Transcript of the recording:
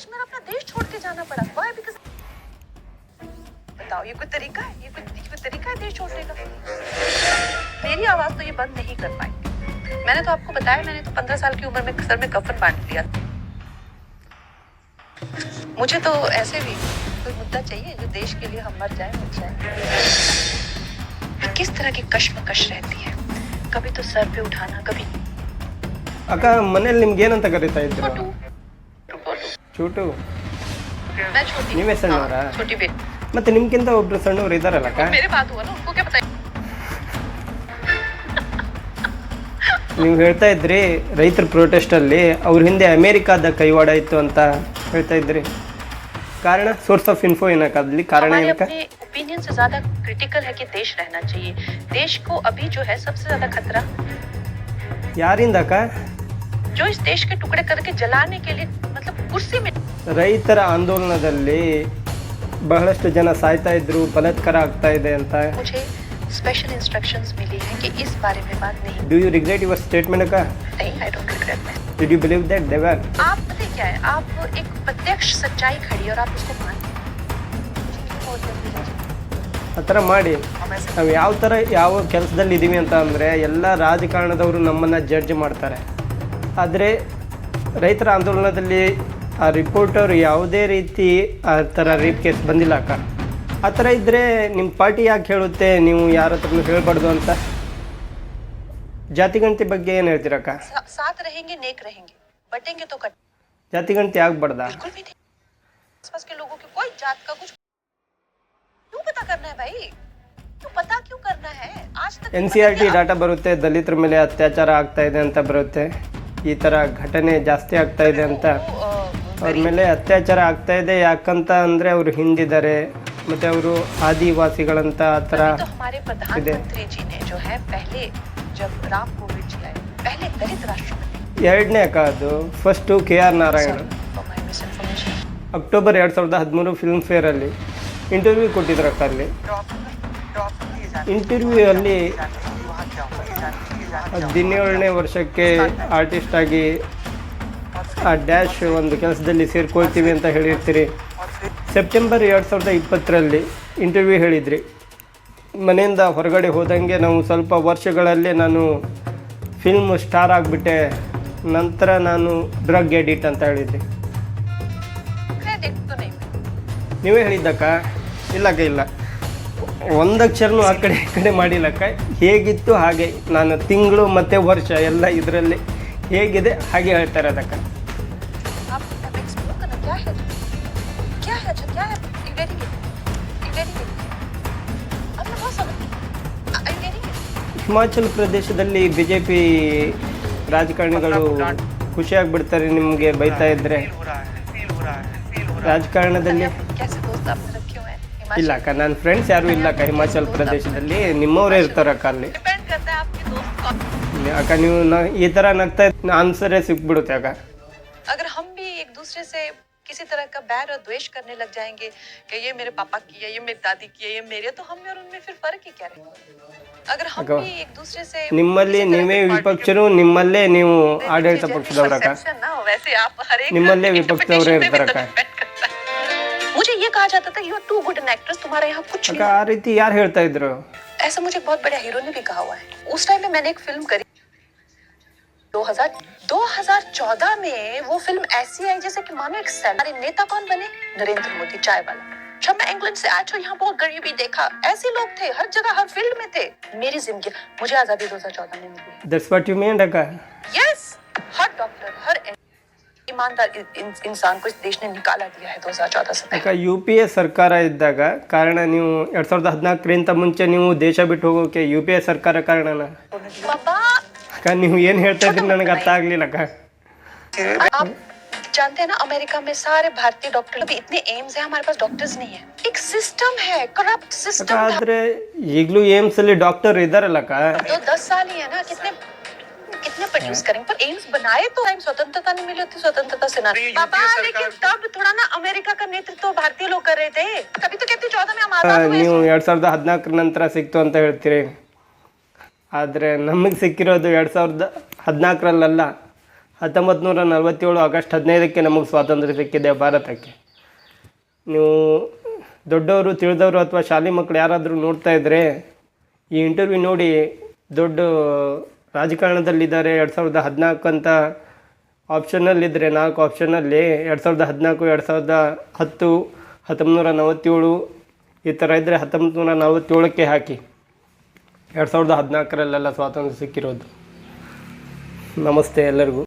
देश मेरा अपना देश छोड़ के जाना पड़ा वाई बिकॉज बताओ ये कोई तरीका है ये कोई ये कोई तरीका है देश छोड़ने का मेरी आवाज तो ये बंद नहीं कर पाएंगे मैंने तो आपको बताया मैंने तो पंद्रह साल की उम्र में सर में कफन बांध लिया मुझे तो ऐसे भी कोई मुद्दा चाहिए जो देश के लिए हम मर जाए मर जाए किस तरह की कश्मकश रहती है कभी तो सर पे उठाना कभी ಅಕ್ಕ ಮನೇಲಿ ನಿಮ್ಗೆ ಏನಂತ ಕರೀತಾ ಇದ್ರು छोटू छोटू ಚೂಟು मैं छोटी ನೀವೇ ಸಣ್ಣವರಾ? हाँ, छोटी बेटी ಮತ್ತೆ ನಿಮ್ಗಿಂತ ಒಬ್ರು ಸಣ್ಣವ್ರು ಇದಾರಲ್ಲ ಅಕ್ಕ मेरे बात हुआ ना उनको क्या पता ನೀವು ಹೇಳ್ತಾ ಇದ್ರಿ ರೈತರ ಪ್ರೊಟೆಸ್ಟಲ್ಲಿ ಅವ್ರ ಹಿಂದೆ ಅಮೇರಿಕಾದ ಕೈವಾಡ ಇತ್ತು ಅಂತ ಹೇಳ್ತಾ ಇದ್ರಿ ಕಾರಣ ಸೋರ್ಸ್ ಆಫ್ ಇನ್ಫೋ ಏನಕ್ಕ ಅಲ್ಲಿ ಕಾರಣ हमारे ಏನಕ್ಕ अपने ओपिनियन से ज्यादा क्रिटिकल है कि देश रहना चाहिए देश को अभी जो है सबसे ज्यादा खतरा ಯಾರಿಂದ ಅಕ್ಕ जो इस देश के टुकड़े करके जलाने के लिए मतलब कुर्सी में ರೈತರ ಆಂದೋಲನದಲ್ಲಿ ಬಹಳಷ್ಟು ಜನ ಸಾಯ್ತಾ ಇದ್ರು ಬಲಾತ್ಕಾರ ಆಗ್ತಾ ಇದೆ ಅಂತ मुझे स्पेशल इंस्ट्रक्शंस मिली हैं कि इस बारे में बात नहीं do you regret your statement ಅಕ್ಕ नहीं I don't regret that did you believe that देवर आप पता है क्या है आप एक प्रत्यक्ष सच्चाई खड़ी है और आप उसको मान ಆ ಥರ ಮಾಡಿ ನಾವು ಯಾವ ಥರ ಯಾವ ಕೆಲಸದಲ್ಲಿ ಇದ್ದೀವಿ ಅಂತ ಅಂದರೆ ಎಲ್ಲ ರಾಜಕಾರಣದವರು ನಮ್ಮನ್ನು ಜಡ್ಜ್ ಮಾಡ್ತಾರೆ ಆದರೆ ರೈತರ ಆಂದೋಲನದಲ್ಲಿ ಆ ರಿಪೋರ್ಟರ್ ಯಾವುದೇ ರೀತಿ ಆ ಥರ ರೇಪ್ ಕೇಸ್ ಬಂದಿಲ್ಲ ಅಕ್ಕ ಆ ಥರ ಇದ್ದರೆ ನಿಮ್ಮ ಪಾರ್ಟಿ ಯಾಕೆ ಹೇಳುತ್ತೆ ನೀವು ಯಾರ ಹತ್ರನೂ ಹೇಳಬಾರ್ದು ಅಂತ ಜಾತಿಗಣತಿ ಬಗ್ಗೆ ಏನು ಹೇಳ್ತೀರಕ್ಕ सा- साथ रहेंगे नेक रहेंगे बटेंगे तो कट ಜಾತಿಗಣತಿ ಆಗ್ಬಾರ್ದಾ बिल्कुल भी नहीं आसपास के लोगों की कोई जात का कुछ क्यों पता करना है भाई क्यों पता क्यों करना है आज तक N C R T data ಬರುತ್ತೆ ದಲಿತರ ಮೇಲೆ ಅತ್ಯಾಚಾರ ಆಗ್ತಾ ಇದೆ ಅಂತ ಬರುತ್ತೆ ಈ ಥರ ಘಟನೆ ಜಾಸ್ತಿ ಆಗ್ತಾ ಇದೆ ಅಂತ वो, अ, ಅವ್ರ ಮೇಲೆ ಅತ್ಯಾಚಾರ ಆಗ್ತಾ ಇದೆ ಯಾಕಂತ ಅಂದ್ರೆ ಅವರು ಹಿಂದಿದ್ದಾರೆ ಮತ್ತೆ ಅವರು ಆದಿವಾಸಿಗಳಂತ ಆ ತರ ಇದೆ ಎರಡನೇ ಕಾದು first K R Narayana October ಎರಡು ಸಾವಿರದ ಹದಿಮೂರು ಫಿಲ್ಮ್ ಫೇರ್ ಅಲ್ಲಿ ಇಂಟರ್ವ್ಯೂ ಕೊಟ್ಟಿದ್ರು ಅಕ್ಕ ಅಲ್ಲಿ ಇಂಟರ್ವ್ಯೂ ಅಲ್ಲಿ ಹದಿನೇಳನೇ ವರ್ಷಕ್ಕೆ ಆರ್ಟಿಸ್ಟ್ ಆಗಿ ಆ ಡ್ಯಾಶ್ ಒಂದು ಕೆಲಸದಲ್ಲಿ ಸೇರ್ಕೊಳ್ತೀವಿ ಅಂತ ಹೇಳಿರ್ತೀರಿ. ಸೆಪ್ಟೆಂಬರ್ ಎರಡು ಸಾವಿರದ ಇಪ್ಪತ್ತರಲ್ಲಿ ಇಂಟರ್ವ್ಯೂ ಹೇಳಿದ್ರಿ. ಮನೆಯಿಂದ ಹೊರಗಡೆ ಹೋದಂಗೆ ನಾವು ಸ್ವಲ್ಪ ವರ್ಷಗಳಲ್ಲೇ ನಾನು ಫಿಲ್ಮ್ ಸ್ಟಾರ್ ಆಗಿಬಿಟ್ಟೆ. ನಂತರ ನಾನು ಡ್ರಗ್ ಎಡಿಟ್ ಅಂತ ಹೇಳಿದ್ರಿ. ನೀವೇ ಹೇಳಿದ್ದಕ್ಕ? ಇಲ್ಲಕ್ಕ ಇಲ್ಲ. ಒಂದಕ್ಷರನೂ ಆ ಕಡೆ ಈ ಕಡೆ ಮಾಡಿಲ್ಲಕ್ಕ ಹೇಗಿತ್ತು ಹಾಗೆ, ನಾನು ತಿಂಗಳು ಮತ್ತು ವರ್ಷ ಎಲ್ಲ ಇದರಲ್ಲಿ ಹೇಗಿದೆ ಹಾಗೆ ಹೇಳ್ತಾರೆ ಅದಕ್ಕ ಹಿಮಾಚಲ್ ಪ್ರದೇಶದಲ್ಲಿ ಬಿಜೆಪಿ ರಾಜಕಾರಣಿಗಳು ಖುಷಿಯಾಗ್ಬಿಡ್ತಾರೆ, ನಿಮಗೆ ಬೈತಾ ಇದ್ರೆ. ರಾಜಕಾರಣದಲ್ಲಿ? ಇಲ್ಲಕ್ಕ ನನ್ನ ಫ್ರೆಂಡ್ಸ್ ಯಾರು ಇಲ್ಲಕ್ಕ ಹಿಮಾಚಲ್ ಪ್ರದೇಶದಲ್ಲಿ. ನಿಮ್ಮವರೇ ಇರ್ತಾರಕ್ಕ ಅಲ್ಲಿ. ಅಕ್ಕ, ನೀವು ಈ ತರ ನಗ್ತಾ ಆನ್ಸರೇ ಸಿಕ್ಬಿಡುತ್ತೆ ಅಕ್ಕ. किसी तरह का बैर और द्वेष करने लग जाएँगे कि ये मेरे पापा की है ये मेरी दादी की है ये मेरे तो हम और उनमें फिर फ़र्क ही क्या रहे अगर हम भी एक दूसरे से ನಿಮ್ಮಲ್ಲಿ ನೀವೇ ವಿಪಕ್ಷರು ನಿಮ್ಮಲ್ಲೇ ನೀವು ಆಡಳಿತ ಪಕ್ಷದವರಕ್ಕ ನಿಮ್ಮಲ್ಲೇ ವಿಪಕ್ಷದವರೇ ಇರ್ತಾರಕ್ಕ मुझे ये कहा जाता था you are too good an actress तुम्हारे यहाँ कुछ नहीं आ रही थी यार हेरता इधर। ऐसा मुझे बहुत बड़े हीरो ने भी कहा हुआ है। उस टाइम में मैंने एक फ़िल्म करी 2000 2014 में वो फिल्म ऐसी आई जैसे कि मानो एक सेल- हमारे नेता कौन बने नरेंद्र मोदी चाय वाला जब मैं इंग्लैंड से आया तो यहाँ बहुत गरीबी देखा ऐसे लोग थे हर जगह हर फील्ड में थे मेरी जिंदगी मुझे आजादी 2014 में मिली ದಟ್ಸ್ ವಾಟ್ ಯು ಮೀನ್ ಅಕ್ಕ यस हर डॉक्टर हर ईमानदार इ- इन- इंसान को इस देश ने निकाला दिया है 2014 से ಅಕ್ಕ ಯು ಪಿ ಎ ಸರ್ಕಾರ ಇದ್ದಾಗ ಕಾರಣ ನೀವು ಎರಡು ಸಾವಿರದ ಹದಿನಾಲ್ಕರಿಂದ ಮುಂಚೆ ನೀವು ದೇಶ ಬಿಟ್ಟು ಹೋಗೋಕೆ ಯು ಪಿ ಎ ಸರ್ಕಾರ ಕಾರಣನ पापा ಅಕ್ಕ ನೀವು ಏನು ಹೇಳ್ತಾ ಇದ್ರಿ ನನಗೆ ಅರ್ಥ ಆಗಲಿಲ್ಲ ಅಕ್ಕ आप जानते हैं ना अमेरिका में सारे भारतीय डॉक्टर अभी इतने एम्स है हमारे पास डॉक्टर्स नहीं है एक सिस्टम है करप्ट ಅಕ್ಕ सिस्टम ಆದರೆ ಈಗಲೂ ಏಮ್ಸಲ್ಲಿ ಡಾಕ್ಟರ್ ಇದ್ದಾರಲ್ಲ ಅಕ್ಕ तो दस साल ही है ना कितने कितने प्रोड्यूस करेंगे पर एम्स बनाए तो टाइम स्वतंत्रता नहीं मिली होती स्वतंत्रता से ना पापा लेकिन तब थोड़ा ना अमेरिका का नेतृत्व भारतीय लोग कर रहे थे तभी तो कहती चौदह में हम आजाद हुए ನೀವು ಎರಡು ಸಾವಿರದ ಹದಿನಾಲ್ಕರ ನಂತರ ಸಿಕ್ತು ಅಂತ ಹೇಳ್ತೀರಿ ಆದರೆ ನಮಗೆ ಸಿಕ್ಕಿರೋದು ಎರಡು ಸಾವಿರದ ಹದಿನಾಲ್ಕರಲ್ಲ ಹತ್ತೊಂಬತ್ತು ನೂರ ನಲವತ್ತೇಳು ಆಗಸ್ಟ್ ಹದಿನೈದಕ್ಕೆ ನಮಗೆ ಸ್ವಾತಂತ್ರ್ಯ ಸಿಕ್ಕಿದೆ ಭಾರತಕ್ಕೆ. ನೀವು ದೊಡ್ಡವರು, ತಿಳಿದವರು ಅಥವಾ ಶಾಲೆ ಮಕ್ಕಳು ಯಾರಾದರೂ ನೋಡ್ತಾ ಇದ್ದರೆ ಈ ಇಂಟರ್ವ್ಯೂ ನೋಡಿ ದೊಡ್ಡ ರಾಜಕಾರಣದಲ್ಲಿದ್ದಾರೆ ಎರಡು ಸಾವಿರದ ಹದಿನಾಲ್ಕು ಅಂತ ಆಪ್ಷನಲ್ಲಿದ್ದರೆ ನಾಲ್ಕು ಆಪ್ಷನಲ್ಲಿ ಎರಡು ಸಾವಿರದ ಹದಿನಾಲ್ಕು, ಎರಡು ಸಾವಿರದ ಹತ್ತು ಹತ್ತೊಂಬತ್ತು ನೂರ ನಲವತ್ತೇಳು ಈ ಥರ ಇದ್ದರೆ ಹತ್ತೊಂಬತ್ತು ನೂರ ನಲವತ್ತೇಳಕ್ಕೆ ಹಾಕಿ. ಎರಡು ಸಾವಿರದ ಹದಿನಾಲ್ಕರಲ್ಲೆಲ್ಲ ಸ್ವಾತಂತ್ರ್ಯ ಸಿಕ್ಕಿರೋದು. ನಮಸ್ತೆ ಎಲ್ಲರಿಗೂ.